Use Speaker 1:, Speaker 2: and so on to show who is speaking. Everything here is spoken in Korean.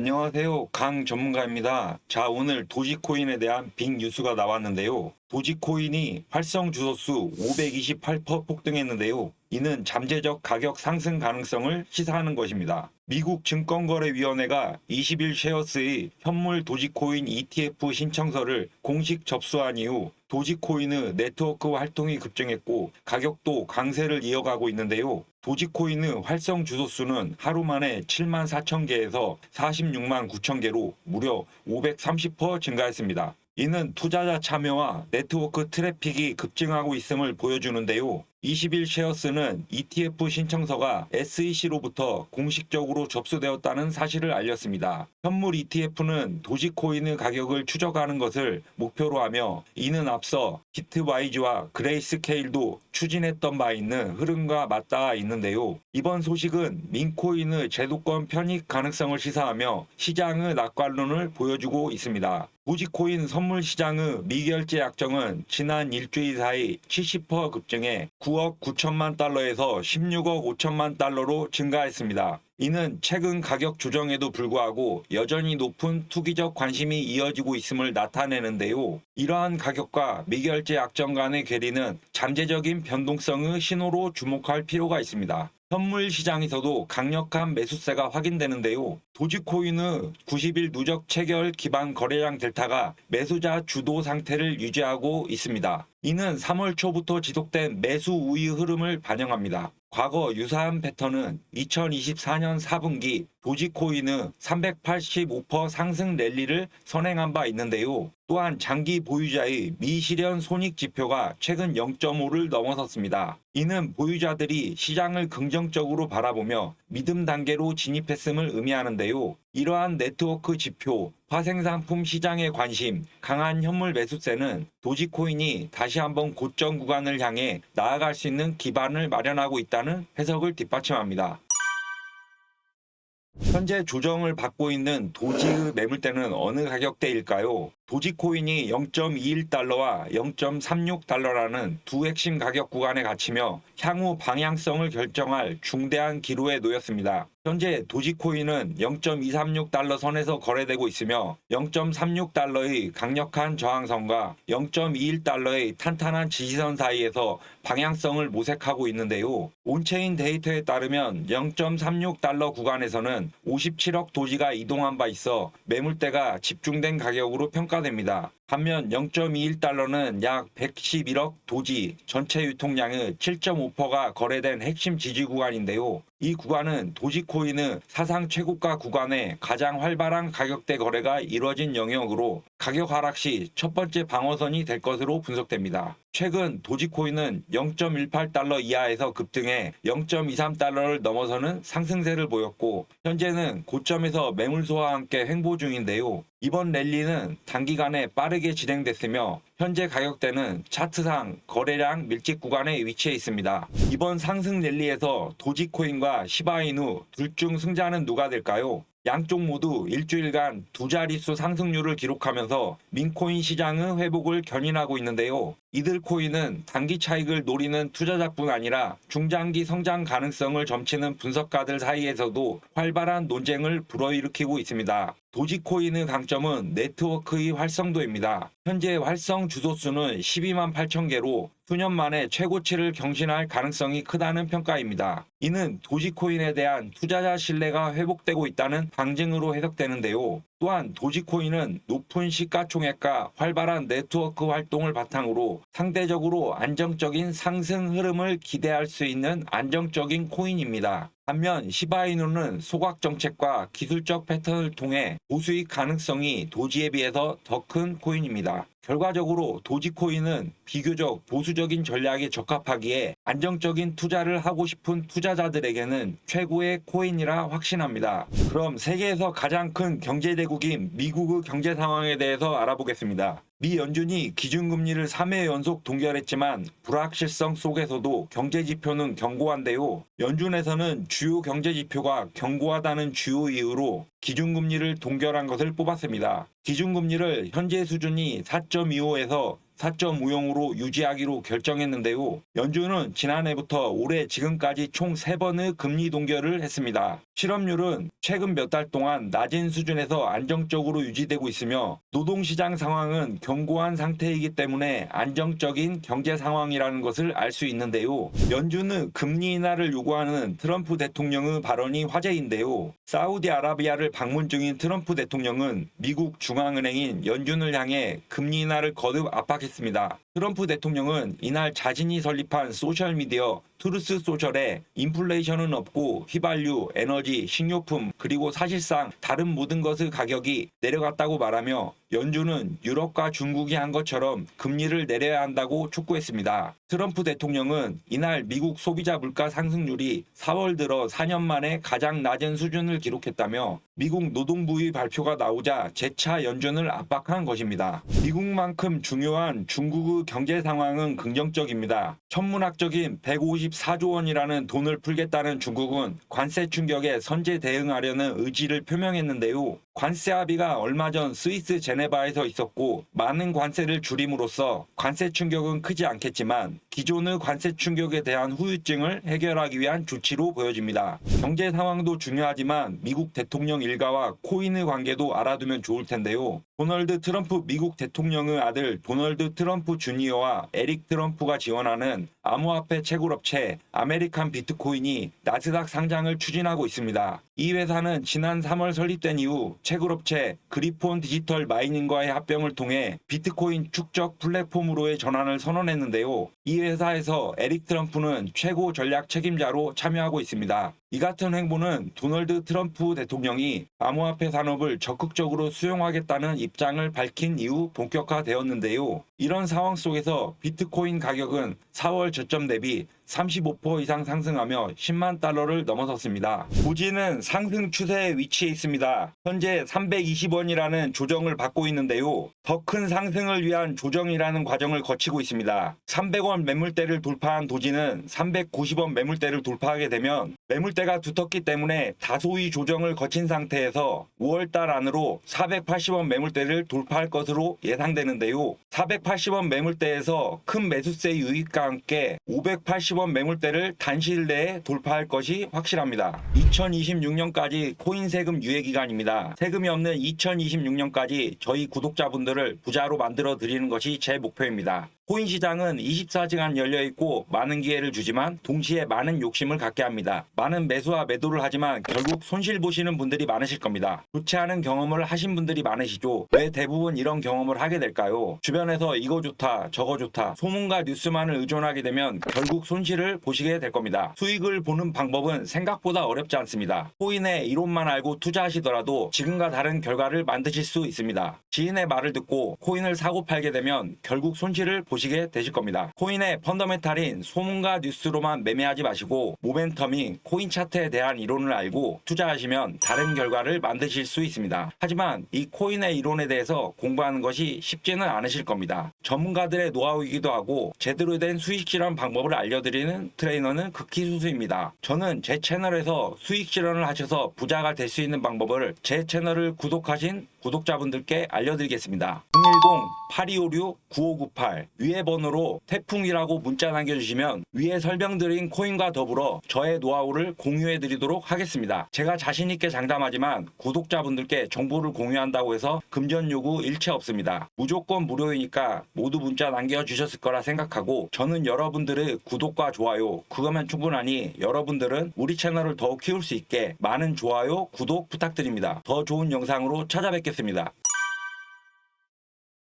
Speaker 1: 안녕하세요. 강 전문가입니다. 자, 오늘 도지코인에 대한 빅 뉴스가 나왔는데요. 도지코인이 활성 주소수 528% 폭등했는데요. 이는 잠재적 가격 상승 가능성을 시사하는 것입니다. 미국 증권거래위원회가 21 쉐어스의 현물 도지코인 ETF 신청서를 공식 접수한 이후 도지코인의 네트워크 활동이 급증했고 가격도 강세를 이어가고 있는데요. 도지코인의 활성 주소수는 하루 만에 7만 4천 개에서 46만 9천 개로 무려 530% 증가했습니다. 이는 투자자 참여와 네트워크 트래픽이 급증하고 있음을 보여주는데요. 21 쉐어스는 ETF 신청서가 SEC로부터 공식적으로 접수되었다는 사실을 알렸습니다. 현물 ETF는 도지코인의 가격을 추적하는 것을 목표로 하며 이는 앞서 히트와이즈와 그레이스케일도 추진했던 바 있는 흐름과 맞닿아 있는데요. 이번 소식은 민코인의 제도권 편입 가능성을 시사하며 시장의 낙관론을 보여주고 있습니다. 도지코인 선물 시장의 미결제 약정은 지난 일주일 사이 70% 급증해 9억 9천만 달러에서 16억 5천만 달러로 증가했습니다. 이는 최근 가격 조정에도 불구하고 여전히 높은 투기적 관심이 이어지고 있음을 나타내는데요. 이러한 가격과 미결제 약정 간의 괴리는 잠재적인 변동성의 신호로 주목할 필요가 있습니다. 선물 시장에서도 강력한 매수세가 확인되는데요. 도지코인의 90일 누적 체결 기반 거래량 델타가 매수자 주도 상태를 유지하고 있습니다. 이는 3월 초부터 지속된 매수 우위 흐름을 반영합니다. 과거 유사한 패턴은 2024년 4분기 도지코인의 385% 상승 랠리를 선행한 바 있는데요. 또한 장기 보유자의 미실현 손익 지표가 최근 0.5를 넘어섰습니다. 이는 보유자들이 시장을 긍정적으로 바라보며 믿음 단계로 진입했음을 의미하는데요. 이러한 네트워크 지표, 화생상품 시장의 관심, 강한 현물 매수세는 도지코인이 다시 한번 고점 구간을 향해 나아갈 수 있는 기반을 마련하고 있다는 해석을 뒷받침합니다. 현재 조정을 받고 있는 도지의 매물대는 어느 가격대일까요? 도지코인이 0.21달러와 0.36달러라는 두 핵심 가격 구간에 갇히며 향후 방향성을 결정할 중대한 기로에 놓였습니다. 현재 도지코인은 0.236달러 선에서 거래되고 있으며 0.36달러의 강력한 저항선과 0.21달러의 탄탄한 지지선 사이에서 방향성을 모색하고 있는데요. 온체인 데이터에 따르면 0.36달러 구간에서는 57억 도지가 이동한 바 있어 매물대가 집중된 가격으로 평가 됩니다. 반면 0.21달러는 약 111억 도지 전체 유통량의 7.5%가 거래된 핵심 지지 구간인데요. 이 구간은 도지코인의 사상 최고가 구간에 가장 활발한 가격대 거래가 이뤄진 영역으로 가격 하락 시 첫 번째 방어선이 될 것으로 분석됩니다. 최근 도지코인은 0.18달러 이하에서 급등해 0.23달러를 넘어서는 상승세를 보였고 현재는 고점에서 매물소와 함께 횡보 중인데요. 이번 랠리는 단기간에 빠르게 진행됐으며 현재 가격대는 차트상 거래량 밀집 구간에 위치해 있습니다. 이번 상승 랠리에서 도지코인과 시바이누 둘중 승자는 누가 될까요? 양쪽 모두 일주일간 두 자릿수 상승률을 기록하면서 민코인 시장의 회복을 견인하고 있는데요. 이들 코인은 단기 차익을 노리는 투자자뿐 아니라 중장기 성장 가능성을 점치는 분석가들 사이에서도 활발한 논쟁을 불어일으키고 있습니다. 도지코인의 강점은 네트워크의 활성도입니다. 현재 활성 주소수는 12만 8천 개로 수년 만에 최고치를 경신할 가능성이 크다는 평가입니다. 이는 도지코인에 대한 투자자 신뢰가 회복되고 있다는 방증으로 해석되는데요. 또한 도지코인은 높은 시가총액과 활발한 네트워크 활동을 바탕으로 상대적으로 안정적인 상승 흐름을 기대할 수 있는 안정적인 코인입니다. 반면 시바이누는 소각 정책과 기술적 패턴을 통해 고수익 가능성이 도지에 비해서 더 큰 코인입니다. 결과적으로 도지코인은 비교적 보수적인 전략에 적합하기에 안정적인 투자를 하고 싶은 투자자들에게는 최고의 코인이라 확신합니다. 그럼 세계에서 가장 큰 경제대국인 미국의 경제 상황에 대해서 알아보겠습니다. 미 연준이 기준금리를 3회 연속 동결했지만 불확실성 속에서도 경제 지표는 견고한데요. 연준에서는 주요 경제 지표가 견고하다는 주요 이유로 기준금리를 동결한 것을 뽑았습니다. 기준금리를 현재 수준이 4.25에서 4.50으로 유지하기로 결정했는데요. 연준은 지난해부터 올해 지금까지 총 3번의 금리 동결을 했습니다. 실업률은 최근 몇 달 동안 낮은 수준에서 안정적으로 유지되고 있으며 노동시장 상황은 견고한 상태이기 때문에 안정적인 경제 상황이라는 것을 알 수 있는데요. 연준은 금리 인하를 요구하는 트럼프 대통령의 발언이 화제인데요. 사우디아라비아를 방문 중인 트럼프 대통령은 미국 중앙은행인 연준을 향해 금리 인하를 거듭 압박했습니다. 있습니다. 트럼프 대통령은 이날 자신이 설립한 소셜미디어 트루스 소셜에 인플레이션은 없고 휘발유, 에너지, 식료품 그리고 사실상 다른 모든 것의 가격이 내려갔다고 말하며 연준은 유럽과 중국이 한 것처럼 금리를 내려야 한다고 촉구했습니다. 트럼프 대통령은 이날 미국 소비자 물가 상승률이 4월 들어 4년 만에 가장 낮은 수준을 기록했다며 미국 노동부의 발표가 나오자 재차 연준을 압박한 것입니다. 미국만큼 중요한 중국의 경제 상황은 긍정적입니다. 천문학적인 154조 원이라는 돈을 풀겠다는 중국은 관세 충격에 선제 대응하려는 의지를 표명했는데요. 관세 합의가 얼마 전 스위스 제네바에서 있었고 많은 관세를 줄임으로써 관세 충격은 크지 않겠지만 기존의 관세 충격에 대한 후유증을 해결하기 위한 조치로 보여집니다. 경제 상황도 중요하지만 미국 대통령 일가와 코인의 관계도 알아두면 좋을 텐데요. 도널드 트럼프 미국 대통령의 아들 도널드 트럼프 주 니어와 에릭 트럼프가 지원하는 암호화폐 채굴업체 아메리칸 비트코인이 나스닥 상장을 추진하고 있습니다. 이 회사는 지난 3월 설립된 이후 채굴업체 그리폰 디지털 마이닝과의 합병을 통해 비트코인 축적 플랫폼으로의 전환을 선언했는데요. 이 회사에서 에릭 트럼프는 최고 전략 책임자로 참여하고 있습니다. 이 같은 행보는 도널드 트럼프 대통령이 암호화폐 산업을 적극적으로 수용하겠다는 입장을 밝힌 이후 본격화되었는데요. 이런 상황 속에서 비트코인 가격은 4월 저점 대비 35% 이상 상승하며 10만 달러를 넘어섰습니다. 고지는 상승 추세에 위치해 있습니다. 현재 320원이라는 조정을 받고 있는데요. 더 큰 상승을 위한 조정이라는 과정을 거치고 있습니다. 300원 매물대를 돌파한 도지는 390원 매물대를 돌파하게 되면 매물대가 두텁기 때문에 다소의 조정을 거친 상태에서 5월달 안으로 480원 매물대를 돌파할 것으로 예상되는데요. 480원 매물대에서 큰 매수세 유입과 함께 580원 매물대를 단시일 내에 돌파할 것이 확실합니다. 2026년까지 코인 세금 유예 기간입니다. 세금이 없는 2026년까지 저희 구독자분들을 부자로 만들어 드리는 것이 제 목표입니다. 코인 시장은 24시간 열려 있고 많은 기회를 주지만 동시에 많은 욕심을 갖게 합니다. 많은 매수와 매도를 하지만 결국 손실 보시는 분들이 많으실 겁니다. 좋지 않은 경험을 하신 분들이 많으시죠. 왜 대부분 이런 경험을 하게 될까요? 주변에서 이거 좋다, 저거 좋다, 소문과 뉴스만을 의존하게 되면 결국 손실을 보시게 될 겁니다. 수익을 보는 방법은 생각보다 어렵지 않습니다. 코인의 이론만 알고 투자하시더라도 지금과 다른 결과를 만드실 수 있습니다. 지인의 말을 듣고 코인을 사고 팔게 되면 결국 손실을 보시 게 되실 겁니다. 코인의 펀더멘탈인 소문과 뉴스로만 매매하지 마시고 모멘텀이 코인 차트에 대한 이론을 알고 투자하시면 다른 결과를 만드실 수 있습니다. 하지만 이 코인의 이론에 대해서 공부하는 것이 쉽지는 않으실 겁니다. 전문가들의 노하우이기도 하고 제대로 된 수익 실현 방법을 알려드리는 트레이너는 극히 소수입니다. 저는 제 채널에서 수익 실현을 하셔서 부자가 될 수 있는 방법을 제 채널을 구독하신 구독자분들께 알려드리겠습니다. 010-8256-9598 위에 번호로 태풍이라고 문자 남겨주시면 위에 설명드린 코인과 더불어 저의 노하우를 공유해드리도록 하겠습니다. 제가 자신있게 장담하지만 구독자분들께 정보를 공유한다고 해서 금전 요구 일체 없습니다. 무조건 무료이니까 모두 문자 남겨주셨을 거라 생각하고 저는 여러분들의 구독과 좋아요 그거면 충분하니 여러분들은 우리 채널을 더욱 키울 수 있게 많은 좋아요 구독 부탁드립니다. 더 좋은 영상으로 찾아 뵙겠습니다.